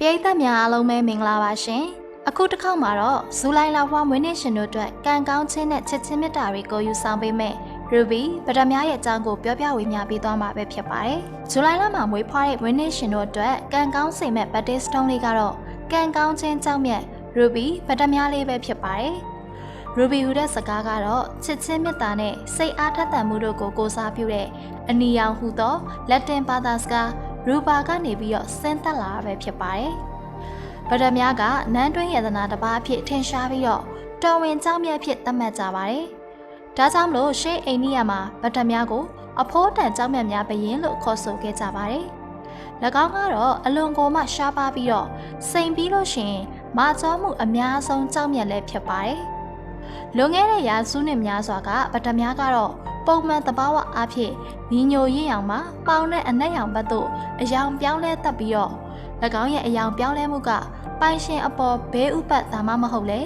ပရိသတ်များအားလုံးပဲမင်္ဂလာပါရှင်အခုတစ်ခေါက်မှာတော့ဇူလိုင်လဖွားမွေးနေ့ရှင်တို့အတွက်ကံကောင်းခြင်းနဲ့ချစ်ချင်းမေတ္တာတွေကိုယူဆောင်ပေးမယ် Ruby ပဒမြရဲ့အကြောင်းကိုပြောပြဝေမျှပေးသွားမှာပဲဖြစ်ပါတယ်ဇူလိုင်လမှာမွေးဖွားတဲ့မွေးနေ့ရှင်တို့အတွက်ကံကောင်းစိတ်မဲ့ Birthday Stone လေးကတော့ကံကောင်းခြင်းကြောင့်မြတ် Ruby ပဒမြလေးပဲဖြစ်ပါတယ် Ruby ဟူတဲ့စကားကတော့ချစ်ချင်းမေတ္တာနဲ့စိတ်အားထက်သန်မှုတို့ကိုကိုးစားပြုတဲ့အနီရောင်ဟူသောလက်တင်ဘာသာစကား ရူပါကနေပြီးတော့ဆင်းသက်လာတာပဲဖြစ်ပါတယ်။ဗဒမြကနန်းတွင်းယတနာတစ်ပါးအဖြစ်ထင်ရှားပြီးတော့တော်ဝင်ကြောင်းမြတ်ဖြစ်သတ်မှတ်ကြပါတယ်။ဒါကြောင့်မလို့ရှေးအိန္ဒိယမှာဗဒမြကိုအဖိုးတန်ကြောင်းမြတ်များဘယင်းလို့ခေါ်ဆိုခဲ့ကြပါတယ်။၎င်းကတော့အလွန်ကိုမှရှားပါပြီးတော့စိန်ပြီးလို့ရှိရင်မာကျောမှုအများဆုံးကြောင်းမြတ်လည်းဖြစ်ပါတယ်။ လွန်ခဲ့တဲ့ရာစုနှစ်များစွာကဗဒမြကတော့ပုံမှန်တဘာဝအားဖြင့်ညီညိုရင့်ရောင်မှာပေါင်းတဲ့အနက်ရောင်ဘက်သို့အယောင်ပြောင်းလဲတက်ပြီးတော့၎င်းရဲ့အယောင်ပြောင်းလဲမှုကပိုင်ရှင်အပေါ်ဘေးဥပတ်ဒါမှမဟုတ်လေ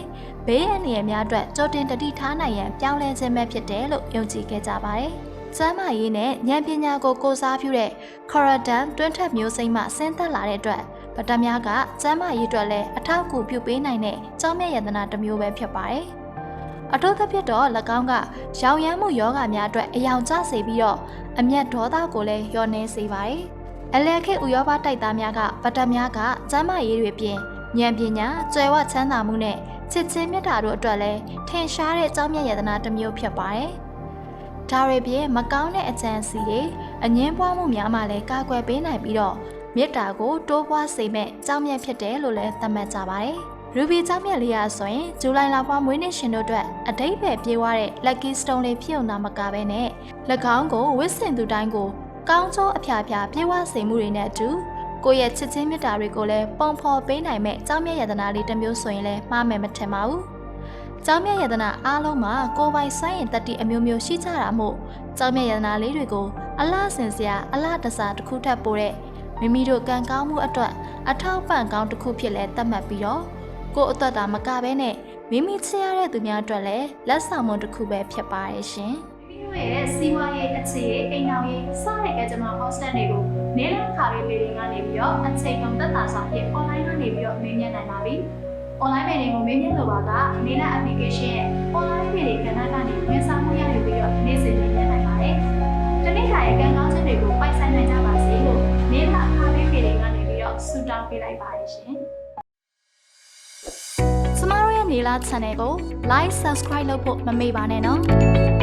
ဘေးအန္တရာယ်များအတွက်ကြိုတင်တတိထားနိုင်ရန်ပြောင်းလဲခြင်းပဲဖြစ်တယ်လို့ယုံကြည်ခဲ့ကြပါတယ်။စမ်းမရေးနဲ့ဉာဏ်ပညာကိုကိုးစားပြုတဲ့ Corridon တွင်းထက်မျိုးစိမ့်မှဆင်းသက်လာတဲ့အတွက်ဗတများကစမ်းမရေးအတွက်လည်းအထောက်အကူပြုပေးနိုင်တဲ့ကြောင်းမြတ်ယတနာတစ်မျိုးပဲဖြစ်ပါတယ်။ အထူးသဖြင့်တော့၎င်းကရောင်ရမ်းမှုယောဂများအတွက်အယောင်ကျစေပြီးတော့အမျက်ဒေါသကိုလည်းလျော့နေစေပါတယ်။အလဲခေဥယောဘတိုက်သားများကဗတများကကျမ်းမာရေးတွေပြင်ဉာဏ်ပညာကြွယ်ဝချမ်းသာမှုနဲ့ချစ်ချင်းမေတ္တာတို့အတွက်လည်းထင်ရှားတဲ့အကြောင်းမြတ်ယတနာတစ်မျိုးဖြစ်ပါတယ်။ဒါတွေပြင်မကောင်းတဲ့အကြံစီတွေအငင်းပွားမှုများမှလည်းကာကွယ်ပေးနိုင်ပြီးတော့မေတ္တာကိုတိုးပွားစေမဲ့အကြောင်းမြတ်ဖြစ်တယ်လို့လည်းသတ်မှတ်ကြပါတယ်။ Ruby เจ้าမြတ်လေးရဆိုရင်ဇူလိုင်လဖွားမွေးနေ့ရှင်တို့အတွက်အတိတ်ပဲပြေးွားတဲ့ Lucky Stone လေးဖြစ်ုံသာမကပဲနဲ့၎င်းကိုဝစ်စင်သူတိုင်းကိုကောင်းကျိုးအဖျားဖျားပြေးွားစေမှုတွေနဲ့အတူကိုယ့်ရဲ့ချစ်ချင်းမေတ္တာတွေကိုလည်းပုံဖော်ပေးနိုင်မဲ့เจ้าမြတ်ယတနာလေးတစ်မျိုးဆိုရင်လည်းမှားမယ်မထင်ပါဘူး။เจ้าမြတ်ယတနာအားလုံးမှာကိုယ်ပိုင်စွမ်းရည်တတိအမျိုးမျိုးရှိကြတာမို့เจ้าမြတ်ယတနာလေးတွေကိုအလားစင်စရာအလားတစားတစ်ခုထပ်ပို့တဲ့မိမိတို့ကံကောင်းမှုအတွက်အထောက်ပံ့ကောင်းတစ်ခုဖြစ်လဲသတ်မှတ်ပြီးတော့ ကိုယ့်အတွက်သာမကဘဲနဲ့မိမိချစ်ရတဲ့သူများအတွက်လည်းလက်ဆောင်မှုတစ်ခုပဲဖြစ်ပါရဲ့ရှင်။ပြီးတော့ရဲ့စီးပွားရေးအခြေရေးအိမ်အောင်ရေးစတဲ့ကကျွန်မ hostel တွေကိုနေလခါရေးပေတွေကနေပြီးတော့အချိန်ကုန်သက်သာစွာဖြင့် online ကနေပြီးတော့မေးမြန်းနိုင်ပါပြီ။ online ပေတွေကိုမေးမြန်းလိုပါကနေလ application ရဲ့ online ပေတွေကဏ္ဍကနေဝန်ဆောင်မှုရယူပြီးတော့နေ့စဉ်မေးမြန်းနိုင်ပါတယ်။တနေ့ခါရဲ့ကံကောင်းချက်တွေကိုပိုက်ဆိုင်နိုင်ကြပါစေလို့နေလခါရေးပေတွေကနေပြီးတော့ဆုတောင်းပေးလိုက်ပါတယ်ရှင်။ကျမတို့ရဲ့ နေလာ channel ကို like subscribe လုပ်ဖို့မမေ့ပါနဲ့နော်